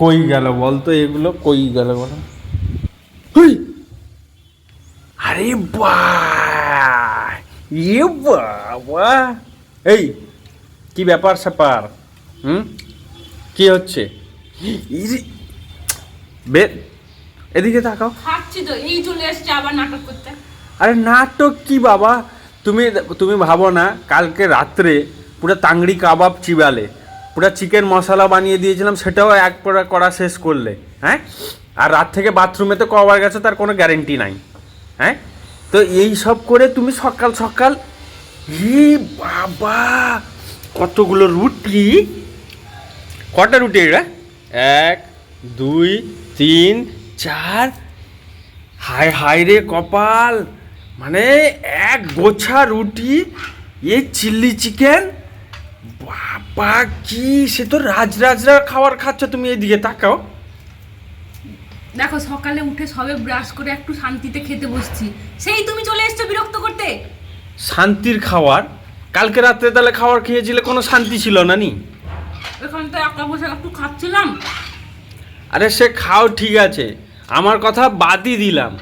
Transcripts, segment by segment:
কই গেল বলতো এগুলো? কই গেল বলো! আরে বা এ বাবা! এই কি ব্যাপার স্যাপার? হুম? কি হচ্ছে? ইরে, বে এদিকে তাকাও। খাচ্ছি তো এই চলে এসছে আবার নাটক করতে। আরে নাটক কি বাবা? তুমি তুমি ভাবো না কালকে রাত্রে পুরো তাংড়ি কাবাব চিবালে। পুরো চিকেন মশলা বানিয়ে দিয়েছিলাম, সেটাও এক করে করা শেষ করলে হ্যাঁ? আর রাত থেকে বাথরুমে তো কবার গেছে, তার কোনো গ্যারেন্টি নাই হ্যাঁ? তো এই সব করে তুমি সকাল সকাল ই বাবা, কতগুলো রুটি? কটা রুটি এটা এক, দুই, তিন, চার। হাই হাই রে কপাল মানে এক গোছা রুটি, এ চিল্লি চিকেন কি সে তো রাজরাজরা খাবার খাচ্ছ তুমি এদিকে তাকাও। দেখো সকালে উঠে সবে ব্রাশ করে একটু শান্তিতে খেতে বসছি। সেই তুমি চলে এসছো বিরক্ত করতে? শান্তির খাবার? কালকে রাত্রে তাহলে খাবার খেয়েছিলে কোনো শান্তি ছিল না নি? এখন তো একা বসে একটু খাচ্ছিলাম। আরে সে খাও ঠিক আছে। আমার কথা বাদই দিলাম।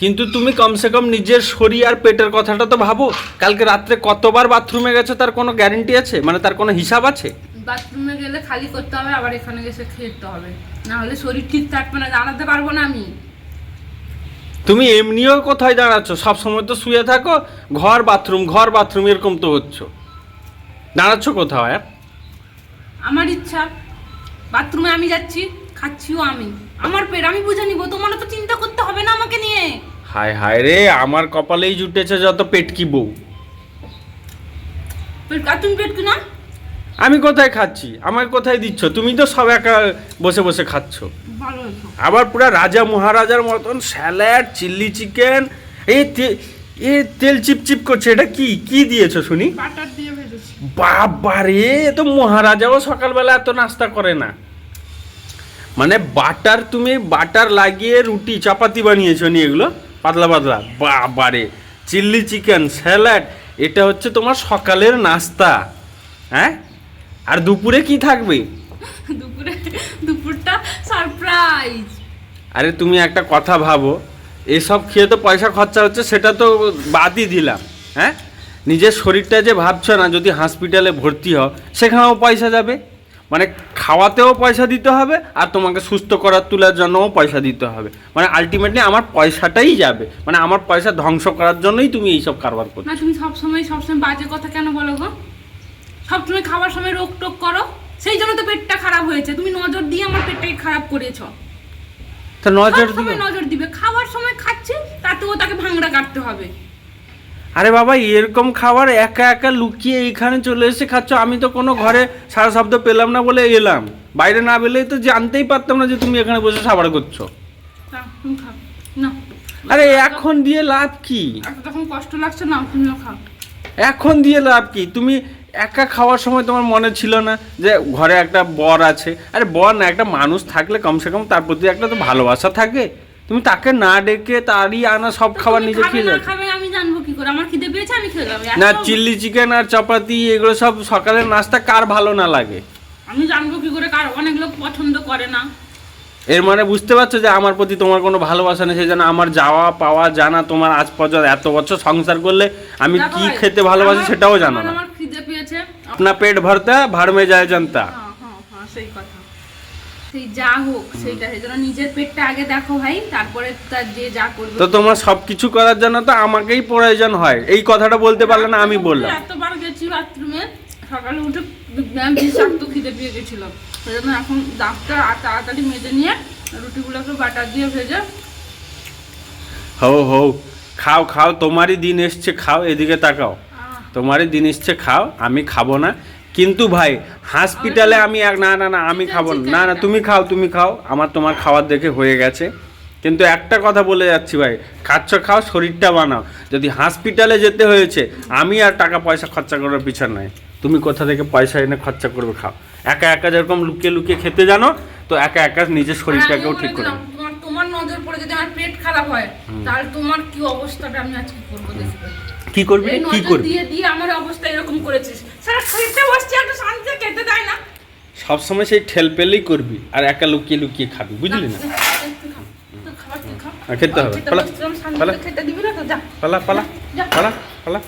কিন্তু তুমি কমসে কম নিজের শরীর আর পেটের কথাটা তো ভাবো। কালকে রাত্রে কতবার বাথরুমে গেছো তার কোনো গ্যারেন্টি আছে? মানে তার কোনো হিসাব আছে? বাথরুমে গেলে খালি করতে হবে আবার এখানে এসে খেতে হবে। না হলে শরীর ঠিক থাকবে না জানাতে পারব না আমি। তুমি এমনিও কোথায় দাঁড়াচ্ছ? সব সময় তো শুয়ে থাকো ঘর বাথরুম ঘর বাথরুম এরকম তো হচ্ছ। দাঁড়াচ্ছ কোথাও হ্যাঁ আমার ইচ্ছা বাথরুমে আমি যাচ্ছি খাচ্ছিও আমি। আমার পেট আমি বুঝে নিবো তোমারও তো চিন্তা করতে হবে না আমাকে নিয়ে। হায় হায় রে আমার কপালেই জুটেছে যত পেটকি বউ। পেট আর তুমি পেট কিনা আমি কোথায় খাচ্ছি? আমাকে কোথায় দিচ্ছ? তুমি তো সব একা বসে বসে খাচ্ছ। আবার পুরো রাজা মহারাজার মতন স্যালাড চিল্লি চিকেন এই এ তেল চিপচিপ করছে। এটা কি? কি দিয়েছ শুনি? বাটার দিয়ে ভেজেছি। বাবারে এ তো মহারাজাও সকালবেলা এত নাস্তা করে না। মানে বাটার তুমি বাটার লাগিয়ে রুটি চাপাতি বানিয়েছো নি এগুলো? পাতলা পাতলা। বা বাবারে চিল্লি চিকেন স্যালাড এটা হচ্ছে তোমার সকালের নাস্তা। হ্যাঁ? আর দুপুরে কি থাকবে? দুপুরে দুপুরটা সারপ্রাইজ আরে তুমি একটা কথা ভাবো এসব খেয়ে তো পয়সা খরচা হচ্ছে সেটা তো বাদই দিলাম। হ্যাঁ? নিজের শরীরটা যে ভাবছ না যদি হসপিটালে ভর্তি হও সেখানেও পয়সা যাবে। মানে খাওয়াতেও পয়সা দিতে হবে আর তোমাকে সুস্থ করার তোলার জন্যও পয়সা দিতে হবে। মানে আলটিমেটলি আমার পয়সাটাই যাবে। মানে আমার পয়সা ধ্বংস করার জন্যই তুমি এইসব কারবার করছ। না তুমি সবসময় সবসময় বাজে কথা কেন বলো গো? সবসময় খাবার সময় রোগ টোক করো সেই জন্য তো পেটটা খারাপ হয়েছে। তুমি নজর দিয়ে আমার পেটটাকে খারাপ করেছ। তা নজর দিও। নজর দিবে। খাওয়ার সময় খাচ্ছে তাতেও তাকে ভাঙড়া কাটতে হবে। আরে বাবা এরকম খাবার একা একা লুকিয়ে এইখানে চলে এসে খাচ্ছ আমি তো কোনো ঘরে সারা শব্দ পেলাম না বলে এলাম। বাইরে না পেলেই তো জানতেই পারতাম না যে তুমি এখানে বসে সাবার করছ। আরে এখন দিয়ে লাভ কি? তখন কষ্ট লাগছে না তুমিও খাও। এখন দিয়ে লাভ কি? তুমি একা খাওয়ার সময় তোমার মনে ছিল না যে ঘরে একটা বর আছে? আরে বর না একটা মানুষ থাকলে কমসে কম তার প্রতি একটা তো ভালোবাসা থাকে। তুমি তাকে না ডেকে তারই আনা সব খাবার নিজে খেয়ে যাচ্ছে খাবে আমি জানব কি করে আমার খিদে পেয়েছে আমি খেলাম না চিল্লি চিকেন আর চাপাতি এগুলো সব সকালের নাস্তা কার ভালো না লাগে আমি জানবো কি করে কার অনেক লোক পছন্দ করে না এর মানে বুঝতে পারছো যে আমার প্রতি তোমার কোনো ভালোবাসা নেই সেই জন্য আমার যাওয়া পাওয়া জানা তোমার আজ পর্যন্ত এত বছর সংসার করলে আমি দেখো কি ভাই, খেতে ভালোবাসি আমার- সেটাও জানো আমার- না আমার খিদে পেয়েছে अपना पेट भरता है भाड़ में जाए जनता হ্যাঁ হ্যাঁ হ্যাঁ সেই কথা সেই যা হোক সেইটা সেই জন্য নিজের পেটটা আগে দেখো ভাই তারপরে তার যে যা করবে। তো তোমার সব কিছু করার জন্য তো আমাকেই প্রয়োজন হয়। এই কথাটা বলতে পারলে না আমি বললাম। এতবার গেছি বাথরুমে সকালে উঠে বিষাক্ত খিদে পেয়ে গেছিল। সেই জন্য এখন দাঁতটা তাড়াতাড়ি মেজে নিয়ে রুটিগুলোকে বাটার দিয়ে ভেজে হও হও খাও খাও তোমারই দিন এসছে খাও এদিকে তাকাও। তোমারই দিন এসছে খাও আমি খাব না। কিন্তু ভাই হসপিটালে আমি এক না না না আমি খাব না। না না তুমি খাও তুমি খাও আমার তোমার খাবার দেখে হয়ে গেছে। কিন্তু একটা কথা বলে যাচ্ছি ভাই খাচ্ছ খাও শরীরটা বানাও। যদি হসপিটালে যেতে হয়েছে আমি আর টাকা পয়সা খরচা করার পিছন নাই। তুমি কোথা থেকে পয়সা এনে খরচা করবে খাও। একা একা যেরকম লুকিয়ে লুকিয়ে খেতে জানো তো একা একা নিজের শরীরটাকেও ঠিক করে তোমার তোমার নজর পড়ে যদি আমার পেট খারাপ হয় তাহলে তোমার কি অবস্থাটা আমি আজকে করব কি করবে? কি করবে? দিয়ে দিয়ে আমার অবস্থা এরকম করেছিস। সবসময় সেই ঠেল পেলেই করবি আর একা লুকিয়ে লুকিয়ে খাবি বুঝলি না। আর খেতে হবে। পালা, পালা। পালা পালা পালা।